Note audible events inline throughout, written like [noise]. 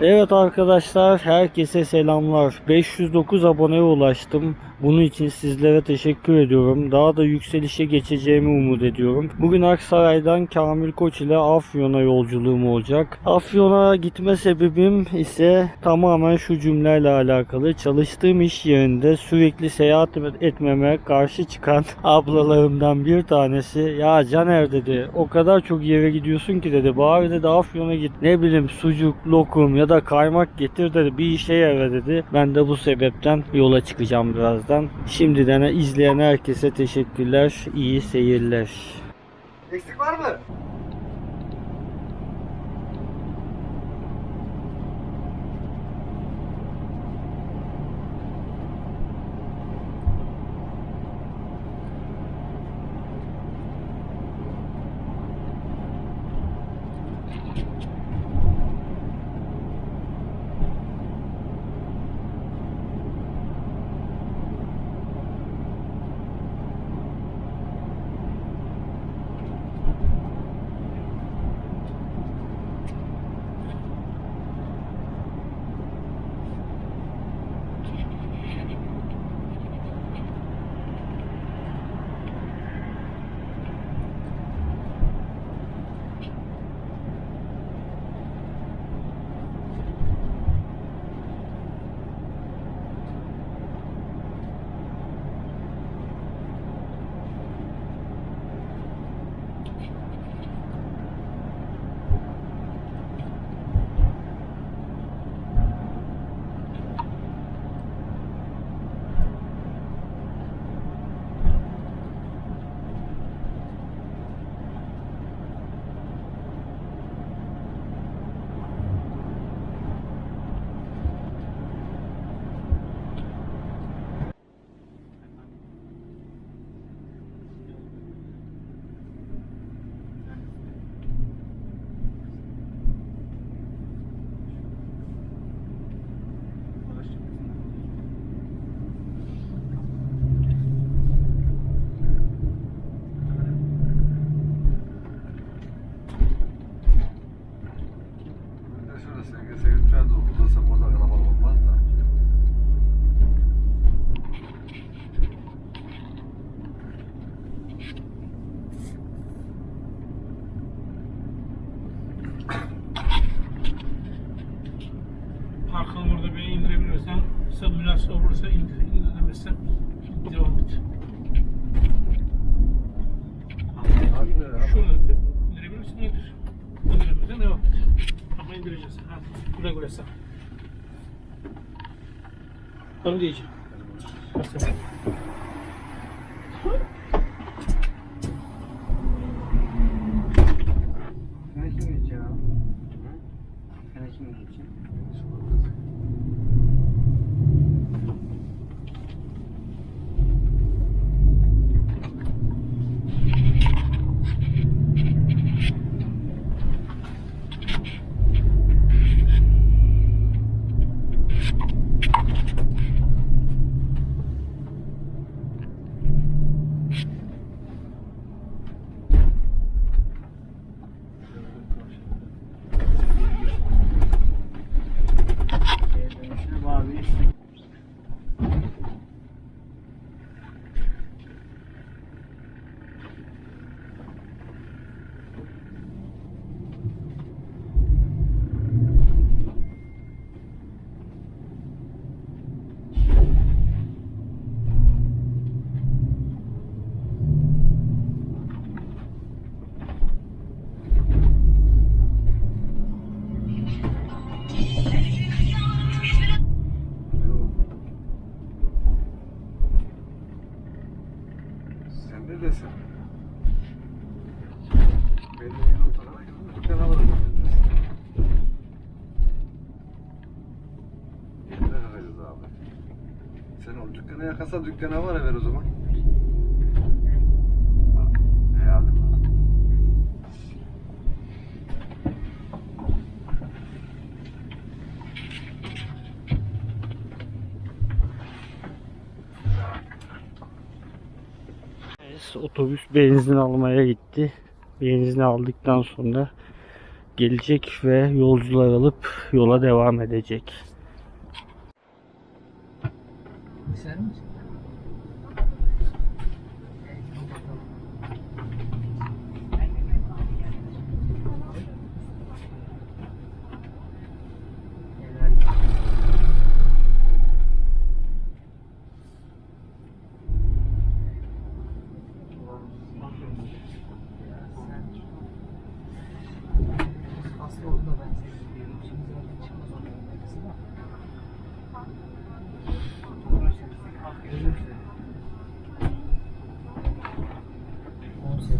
Evet arkadaşlar herkese selamlar. 509 aboneye ulaştım. Bunun için sizlere teşekkür ediyorum. Daha da yükselişe geçeceğimi umut ediyorum. Bugün Aksaray'dan Kamil Koç ile Afyon'a yolculuğum olacak. Afyon'a gitme sebebim ise tamamen şu cümleyle alakalı. Çalıştığım iş yerinde sürekli seyahat etmeme karşı çıkan [laughs] ablalarımdan bir tanesi ya Caner dedi o kadar çok yere gidiyorsun ki dedi bari dedi Afyon'a git ne bileyim sucuk, lokum ya da kaymak getir dedi bir işe yara dedi. Ben de bu sebepten yola çıkacağım birazdan. Şimdiden izleyen herkese teşekkürler. iyi seyirler. Eksik var mı? sevgili seyirciler dostlar, dostlar, dostlar, dostlar, dostlar, dostlar, ne desin? Ben de yine o tarafa gidiyorum. Dükkana varım. Yerine kalacağız abi. Sen o dükkana yakasa dükkana var ver o zaman. Otobüs benzin almaya gitti. Benzin aldıktan sonra gelecek ve yolcular alıp yola devam edecek. İster misin?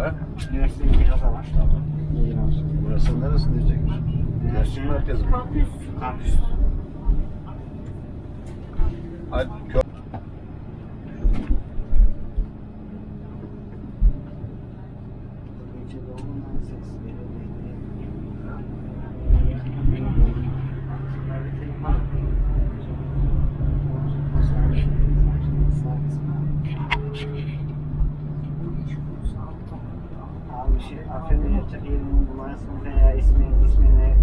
Ha? Üniversitenin bir kaza var. Burası neresi diyecekmiş? Gençlik merkezi mi? Kampüs. Ay, kö- Abi şey, yapacak yerinin numarasını veya ismini, ismini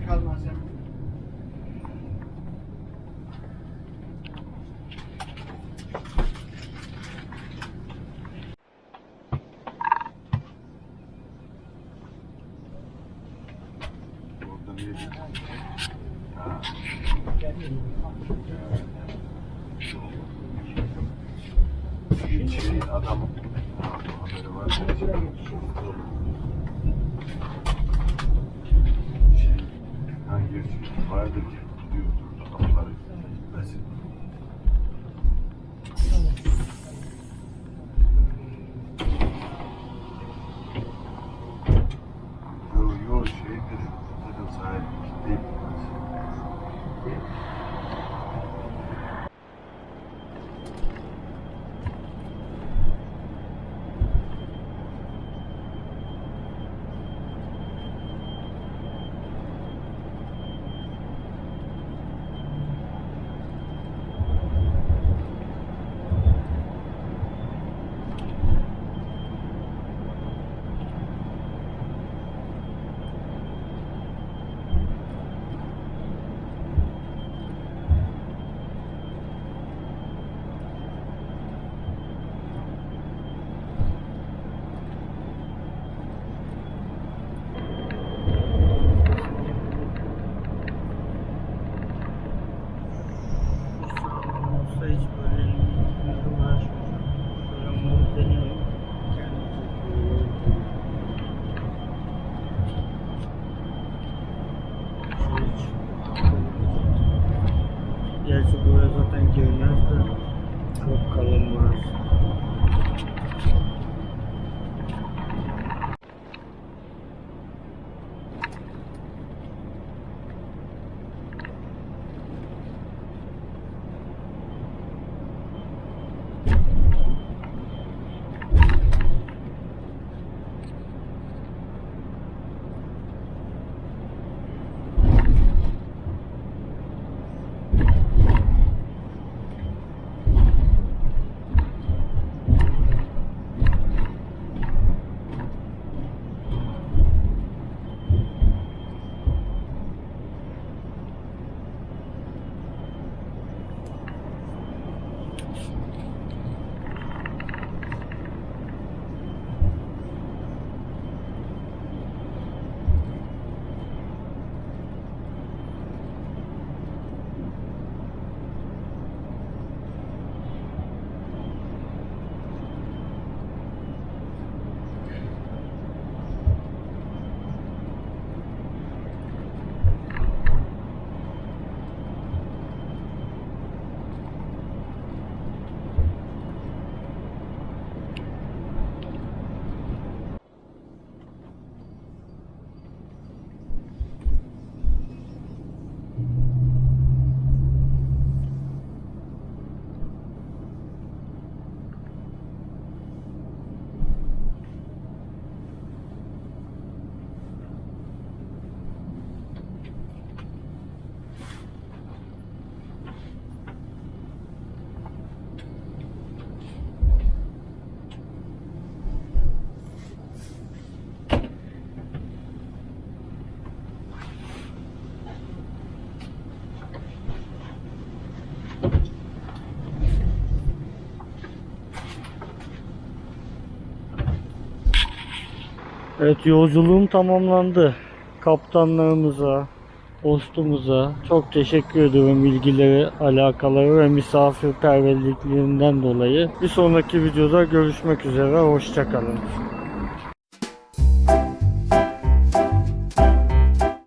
kalmaz ya. Понимают люди. Çok kalın burası. Evet yolculuğum tamamlandı. Kaptanlarımıza, dostumuza çok teşekkür ediyorum bilgileri, alakaları ve misafirperverliklerinden dolayı. Bir sonraki videoda görüşmek üzere. Hoşçakalın.